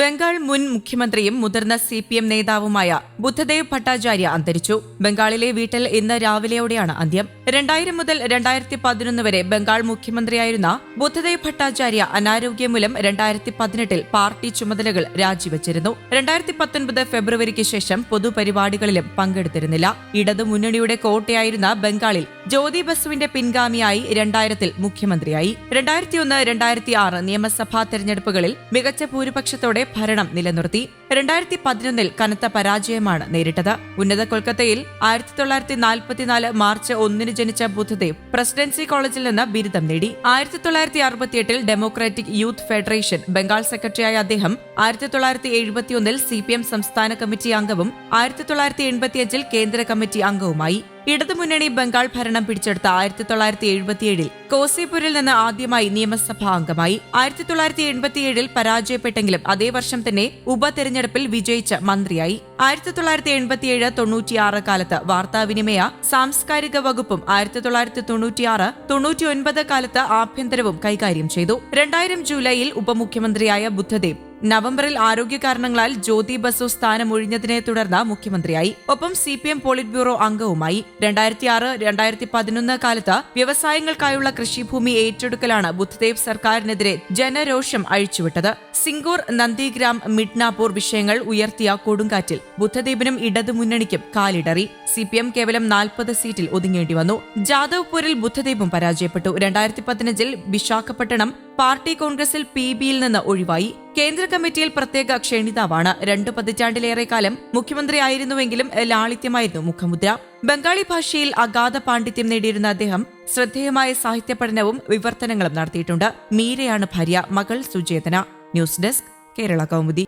ബംഗാൾ മുൻ മുഖ്യമന്ത്രിയും മുതിർന്ന സി പി എം നേതാവുമായ ബുദ്ധദേവ് ഭട്ടാചാര്യ അന്തരിച്ചു. ബംഗാളിലെ വീട്ടിൽ ഇന്ന് രാവിലെയോടെയാണ് അന്ത്യം. രണ്ടായിരം മുതൽ രണ്ടായിരത്തി പതിനൊന്ന് വരെ ബംഗാൾ മുഖ്യമന്ത്രിയായിരുന്ന ബുദ്ധദേവ് ഭട്ടാചാര്യ അനാരോഗ്യം മൂലം രണ്ടായിരത്തി പതിനെട്ടിൽ പാർട്ടി ചുമതലകൾ രാജിവച്ചിരുന്നു. രണ്ടായിരത്തി പത്തൊൻപത് ഫെബ്രുവരിക്ക് ശേഷം പൊതുപരിപാടികളിലും പങ്കെടുത്തിരുന്നില്ല. ഇടതു മുന്നണിയുടെ കോട്ടയായിരുന്ന ബംഗാളിൽ ജ്യോതി ബസുവിന്റെ പിൻഗാമിയായി രണ്ടായിരത്തിൽ മുഖ്യമന്ത്രിയായി. രണ്ടായിരത്തിയൊന്ന് രണ്ടായിരത്തി ആറ് നിയമസഭാ തെരഞ്ഞെടുപ്പുകളിൽ മികച്ച ഭൂരിപക്ഷത്തോടെ ഭരണം നിലനിർത്തി രണ്ടായിരത്തി പതിനൊന്നിൽ കനത്ത പരാജയമാണ് നേരിട്ടത്. ഉന്നത കൊൽക്കത്തയിൽ ആയിരത്തി തൊള്ളായിരത്തി നാൽപ്പത്തിനാല് മാർച്ച് ഒന്നിന് ജനിച്ച ബുദ്ധദേവ് പ്രസിഡൻസി കോളേജിൽ നിന്ന് ബിരുദം നേടി. ആയിരത്തി തൊള്ളായിരത്തി അറുപത്തിയെട്ടിൽ ഡെമോക്രാറ്റിക് യൂത്ത് ഫെഡറേഷൻ ബംഗാൾ സെക്രട്ടറിയായ അദ്ദേഹം ആയിരത്തി തൊള്ളായിരത്തി എഴുപത്തിയൊന്നിൽ സി പി എം സംസ്ഥാന കമ്മിറ്റി അംഗവും ആയിരത്തി തൊള്ളായിരത്തി എൺപത്തിയഞ്ചിൽ കേന്ദ്ര കമ്മിറ്റി അംഗവുമായി. ഇടതുമുന്നണി ബംഗാൾ ഭരണം പിടിച്ചെടുത്ത ആയിരത്തി തൊള്ളായിരത്തി എഴുപത്തിയേഴിൽ കോസിപൂരിൽ നിന്ന് ആദ്യമായി നിയമസഭാ അംഗമായി. ആയിരത്തി തൊള്ളായിരത്തി എൺപത്തിയേഴിൽ പരാജയപ്പെട്ടെങ്കിലും അതേ വർഷം തന്നെ ഉപതെരഞ്ഞെടുപ്പിൽ വിജയിച്ച മന്ത്രിയായി. ആയിരത്തി തൊള്ളായിരത്തി എൺപത്തിയേഴ് തൊണ്ണൂറ്റിയാറ് കാലത്ത് വാർത്താവിനിമയ സാംസ്കാരിക വകുപ്പും ആയിരത്തി തൊള്ളായിരത്തി തൊണ്ണൂറ്റിയാറ് തൊണ്ണൂറ്റിയൊൻപത് കാലത്ത് ആഭ്യന്തരവും കൈകാര്യം ചെയ്തു. രണ്ടായിരം ജൂലൈയിൽ ഉപമുഖ്യമന്ത്രിയായ ബുദ്ധദേവ് നവംബറിൽ ആരോഗ്യ കാരണങ്ങളാൽ ജ്യോതി ബസു സ്ഥാനമൊഴിഞ്ഞതിനെ തുടർന്ന് മുഖ്യമന്ത്രിയായി. ഒപ്പം C P M polit bureau അംഗവുമായി. രണ്ടായിരത്തി ആറ് രണ്ടായിരത്തി പതിനൊന്ന് കാലത്ത് വ്യവസായങ്ങൾക്കായുള്ള കൃഷിഭൂമി ഏറ്റെടുക്കലാണ് ബുദ്ധദേവ് സർക്കാരിനെതിരെ ജനരോഷം അഴിച്ചുവിട്ടത്. സിംഗൂർ നന്ദിഗ്രാം മിഡ്നാപൂർ വിഷയങ്ങൾ ഉയർത്തിയ കൊടുങ്കാറ്റിൽ ബുദ്ധദേവിനും ഇടതുമുന്നണിക്കും കാലിടറി. സി പി എം കേവലം നാൽപ്പത് സീറ്റിൽ ഒതുങ്ങേണ്ടി വന്നു. ജാദവ്പൂരിൽ ബുദ്ധദേവും പരാജയപ്പെട്ടു. രണ്ടായിരത്തി പതിനഞ്ചിൽ വിശാഖപട്ടണം പാർട്ടി കോൺഗ്രസിൽ പി ബിയിൽ നിന്ന് ഒഴിവായി. കേന്ദ്ര കമ്മിറ്റിയിൽ പ്രത്യേക ക്ഷണിതാവാണ്. രണ്ട് പതിറ്റാണ്ടിലേറെ കാലം മുഖ്യമന്ത്രിയായിരുന്നുവെങ്കിലും ലാളിത്യമായിരുന്നു മുഖമുദ്ര. ബംഗാളി ഭാഷയിൽ അഗാധ പാണ്ഡിത്യം നേടിയിരുന്ന അദ്ദേഹം ശ്രദ്ധേയമായ സാഹിത്യ പഠനവും വിവർത്തനങ്ങളും നടത്തിയിട്ടുണ്ട്. മീരയാണ് ഭാര്യ മകൾ സുചേതന. News desk Kerala Kaumudi.